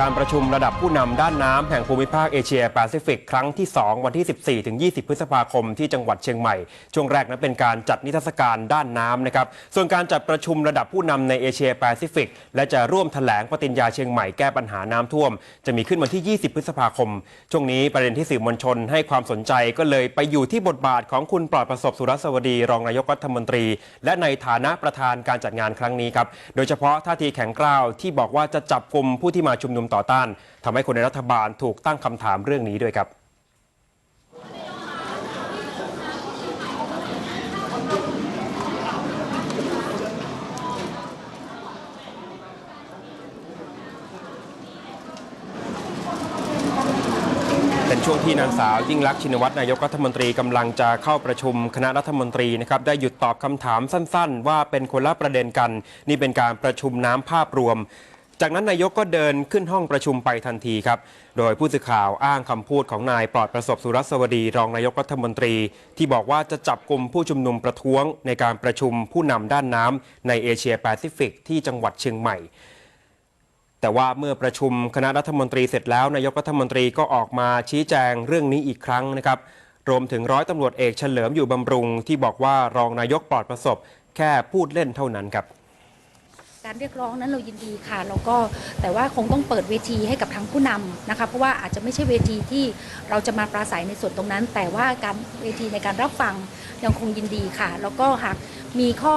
การประชุมระดับผู้นำด้านน้ำแห่งภูมิภาคเอเชียแปซิฟิก ครั้งที่ 2 วันที่ 14 ถึง 20 พฤษภาคมที่จังหวัดเชียงใหม่ ช่วงแรกนั้นเป็นการจัดนิทรรศการด้านน้ำนะครับ ส่วนการจัดประชุมระดับผู้นำในเอเชียแปซิฟิก และจะร่วมแถลงปฏิญญาเชียงใหม่แก้ปัญหาน้ำท่วม จะมีขึ้นวันที่ 20 พฤษภาคม ช่วงนี้ประเด็นที่สื่อมวลชนให้ความสนใจก็เลยไปอยู่ที่บทบาทของคุณปลอดประสบสุรสวดี รองนายกรัฐมนตรี และในฐานะประธานการจัดงานครั้งนี้ครับ โดยเฉพาะท่าทีแข็งกร้าวที่บอกว่าจะจับกลุ่มผู้ที่มาชุมนุมต่อต้านทำให้คนในรัฐบาลถูกตั้งคำถามเรื่องนี้ด้วยครับเป็นช่วงที่นางสาวยิ่งลักษณ์ชินวัตรนายกรัฐมนตรีกำลังจะเข้าประชุมคณะรัฐมนตรีนะครับได้หยุดตอบคำถามสั้น ๆ ว่าเป็นคนละประเด็นกัน นี่เป็นการประชุมน้ำภาพรวม จากนั้นนายกก็เดินขึ้นห้องประชุมไปทันทีครับ โดยผู้สื่อข่าวอ้างคำพูดของนายปลอดประสบสุรสวดีรองนายกรัฐมนตรี ที่บอกว่าจะจับกลุ่มผู้ชุมนุมประท้วงในการประชุมผู้นำด้านน้ำในเอเชียแปซิฟิกที่จังหวัดเชียงใหม่ แต่ว่าเมื่อประชุมคณะรัฐมนตรีเสร็จแล้วนายกรัฐมนตรีก็ออกมาชี้แจงเรื่องนี้อีกครั้งนะครับ รวมถึงร้อยตำรวจเอกเฉลิมอยู่บำรุง ที่บอกว่ารองนายกปลอดประสบ แค่พูดเล่นเท่านั้นครับ การเรียกร้องนั้นเรายินดีค่ะแล้วก็แต่ว่าคงต้องเปิดเวทีให้กับทางผู้นำนะคะ เพราะว่าอาจจะไม่ใช่เวทีที่เราจะมาปราศัยในส่วนตรงนั้น แต่ว่าการเวทีในการรับฟังยังคงยินดีค่ะ แล้วก็หากมีข้อ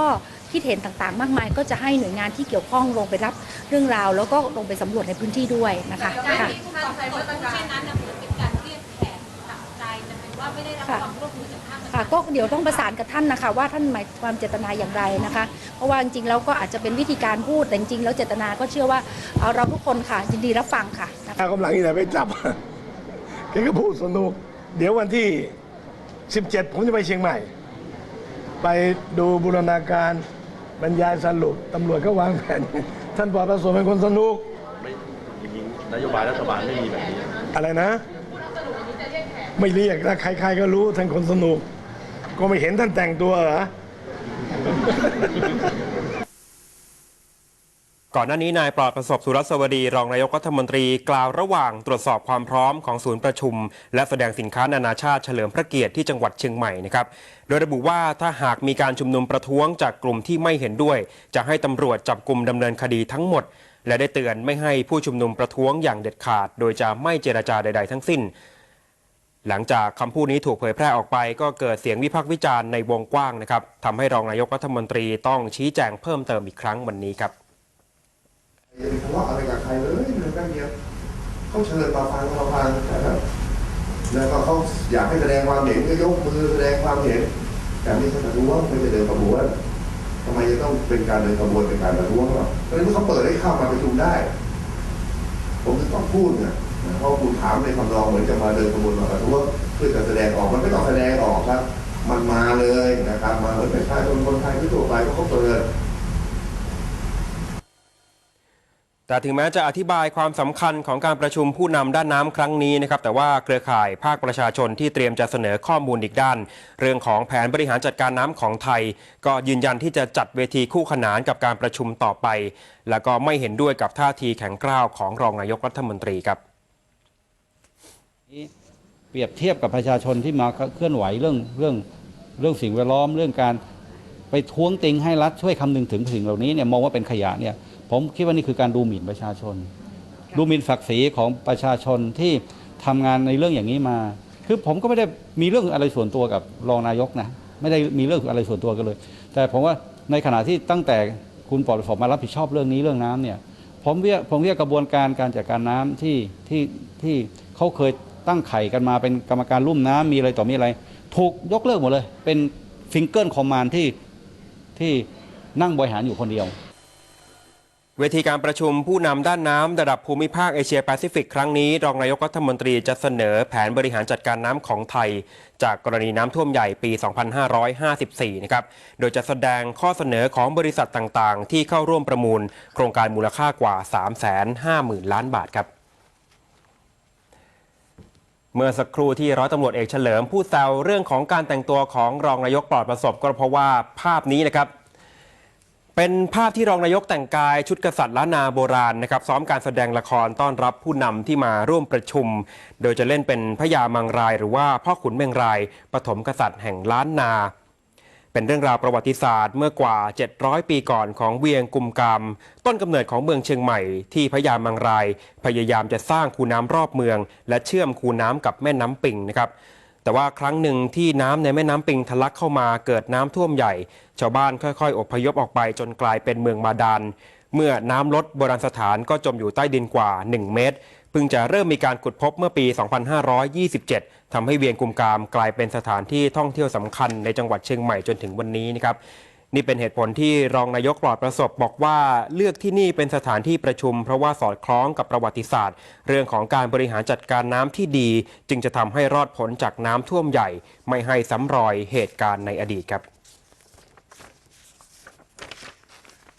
คิดเห็นต่างๆ มากมาย ก็จะให้หน่วยงานที่เกี่ยวข้องลงไปรับเรื่องราว แล้วก็ลงไปสำรวจในพื้นที่ด้วยนะคะการค่ะที่ท่านใช้มาตรการเช่นนั้นน่ะเหมือนเป็นการเรียกแขกตัดใจจะเป็นว่าไม่ได้รับความร่วมมือจากภาครัฐ ค่ะก็เดี๋ยวต้องประสานกับท่านนะคะ ว่าท่านหมายความเจตนาอย่างไรนะคะ เพราะว่าจริงๆแล้วก็อาจจะเป็นวิธีการพูดแต่จริงๆแล้วเจตนาก็เชื่อว่าเอ่อเราทุกคนค่ะยินดีรับฟังค่ะนะคะ ถ้ากำลังที่ไหนไปจับ แกก็พูดสนุก เดี๋ยววันที่ 17 ผมจะไปเชียงใหม่ ไปดูบูรณาการบรรยายสรุปตำรวจก็วางแผน ท่านปลอดประสบเป็นคนสนุก ไม่จริงๆนโยบายรัฐบาลไม่มีแบบนี้ อะไรนะ ไม่เรียกนะใครๆก็รู้ท่านคนสนุก ก็ไม่เห็นท่านแต่งตัวเหรอก่อนหน้านี้นายปลอดประสบสุรสวดีรองนายกรัฐมนตรีกล่าวระหว่างตรวจสอบความพร้อมของศูนย์ประชุม และแสดงสินค้านานาชาติเฉลิมพระเกียรติที่จังหวัดเชียงใหม่นะครับ โดยระบุว่าถ้าหากมีการชุมนุมประท้วงจากกลุ่มที่ไม่เห็นด้วย จะให้ตำรวจจับกลุ่มดำเนินคดีทั้งหมด และได้เตือนไม่ให้ผู้ชุมนุมประท้วงอย่างเด็ดขาด โดยจะไม่เจรจาใด ๆ ทั้งสิ้น หลังจากคำพูดนี้ถูกเผยแพร่ออกไปก็เกิดเสียงวิพากษ์วิจารณ์ในวงกว้างนะครับทำให้รองนายกรัฐมนตรีต้องชี้แจงเพิ่มเติมอีกครั้งวันนี้ครับอย่าไปทะเลาะอะไรกับใครเลยเรื่องแป๊บเดียวเขาเชิญมาฟังมาฟังนะครับแล้วก็เขาอยากให้แสดงความเห็นก็ยกมือแสดงความเห็น แต่ไม่ใช่ประท้วงไม่ใช่เดินขบวนทำไมจะต้องเป็นการเดินขบวนเป็นการประท้วงหรอเพราะฉะนั้นเขาเปิดให้เข้ามาประชุมได้ ผมจะต้องพูดเนี่ย เพราะคุณถามในคำนองเหมือนจะมาเดินขบวนมาประท้วงเพื่อจะแสดงออกมันไม่ต้องแสดงออกครับ มันมาเลยนะครับ มาเหมือนประชาชนคนไทยทั่วไปเพราะเขาเปิดแต่ถึงแม้จะอธิบายความสำคัญของการประชุมผู้นำด้านน้ำครั้งนี้นะครับแต่ว่าเครือข่ายภาคประชาชนที่เตรียมจะเสนอข้อมูลอีกด้าน เรื่องของแผนบริหารจัดการน้ำของไทย ก็ยืนยันที่จะจัดเวทีคู่ขนานกับการประชุมต่อไป แล้วก็ไม่เห็นด้วยกับท่าทีแข็งกร้าวของรองนายกรัฐมนตรีครับ เปรียบเทียบกับประชาชนที่มาเคลื่อนไหวเรื่องเรื่องเรื่องสิ่งแวดล้อมเรื่องการไปท้วงติงให้รัฐช่วยคำนึงถึงสิ่งเหล่านี้เนี่ยมองว่าเป็นขยะเนี่ยผมคิดว่านี่คือการดูหมิ่นประชาชน ดูหมิ่นศักดิ์ศรีของประชาชนที่ทำงานในเรื่องอย่างนี้มา คือผมก็ไม่ได้มีเรื่องอะไรส่วนตัวกับรองนายกนะไม่ได้มีเรื่องอะไรส่วนตัวกันเลย แต่ผมว่าในขณะที่ตั้งแต่คุณปลอดประสบมารับผิดชอบเรื่องนี้เรื่องน้ำเนี่ยผมเรียกผมเรียกกระบวนการการจัดการน้ำที่ที่ที่เขาเคย ตั้งไข่กันมาเป็นกรรมการลุ่มน้ำมีอะไรต่อมีอะไร ถูกยกเลิกหมดเลย เป็นฟิงเกิลคอมมานที่ที่นั่งบริหารอยู่คนเดียว เวทีการประชุมผู้นำด้านน้ำระดับภูมิภาคเอเชียแปซิฟิกครั้งนี้ รองนายกรัฐมนตรีจะเสนอแผนบริหารจัดการน้ำของไทย จากกรณีน้ำท่วมใหญ่ปี 2554 นะครับ โดยจะแสดงข้อเสนอของบริษัทต่างๆ ที่เข้าร่วมประมูล โครงการมูลค่ากว่า 350,000 ล้านบาทครับ เมื่อสักครู่ที่ร้อยตำรวจเอกเฉลิมพูดแซวเรื่องของการแต่งตัวของรองนายกปลอดประสบก็เพราะว่าภาพนี้นะครับ เป็นภาพที่รองนายกแต่งกายชุดกษัตริย์ล้านนาโบราณนะครับซ้อมการแสดงละครต้อนรับผู้นำที่มาร่วมประชุม โดยจะเล่นเป็นพระยามังราย หรือว่าพ่อขุนเมงรายปฐมกษัตริย์แห่งล้านนา เป็นเรื่องราวประวัติศาสตร์เมื่อกว่า 700 ปีก่อนของเวียงกุมกามต้นกำเนิดของเมืองเชียงใหม่ที่พระยามังราย พยายามจะสร้างคูน้ำรอบเมือง และเชื่อมคูน้ำกับแม่น้ำปิงนะครับแต่ว่าครั้งหนึ่งที่น้ำในแม่น้ำปิงทะลักเข้ามาเกิดน้ำท่วมใหญ่ ชาวบ้านค่อยๆ อพยพออกไปจนกลายเป็นเมืองบาดาล เมื่อน้ำลดโบราณสถานก็จมอยู่ใต้ดินกว่า 1 เมตร เพิ่งจะเริ่มมีการขุดพบเมื่อปี 2527 ทำให้เวียงกุมกามกลายเป็นสถานที่ท่องเที่ยวสำคัญในจังหวัดเชียงใหม่จนถึงวันนี้นะครับนี่เป็นเหตุผลที่รองนายกปลอดประสบบอกว่าเลือกที่นี่เป็นสถานที่ประชุม เพราะว่าสอดคล้องกับประวัติศาสตร์ เรื่องของการบริหารจัดการน้ำที่ดี จึงจะทำให้รอดพ้นจากน้ำท่วมใหญ่ ไม่ให้ซ้ำรอยเหตุการณ์ในอดีตครับ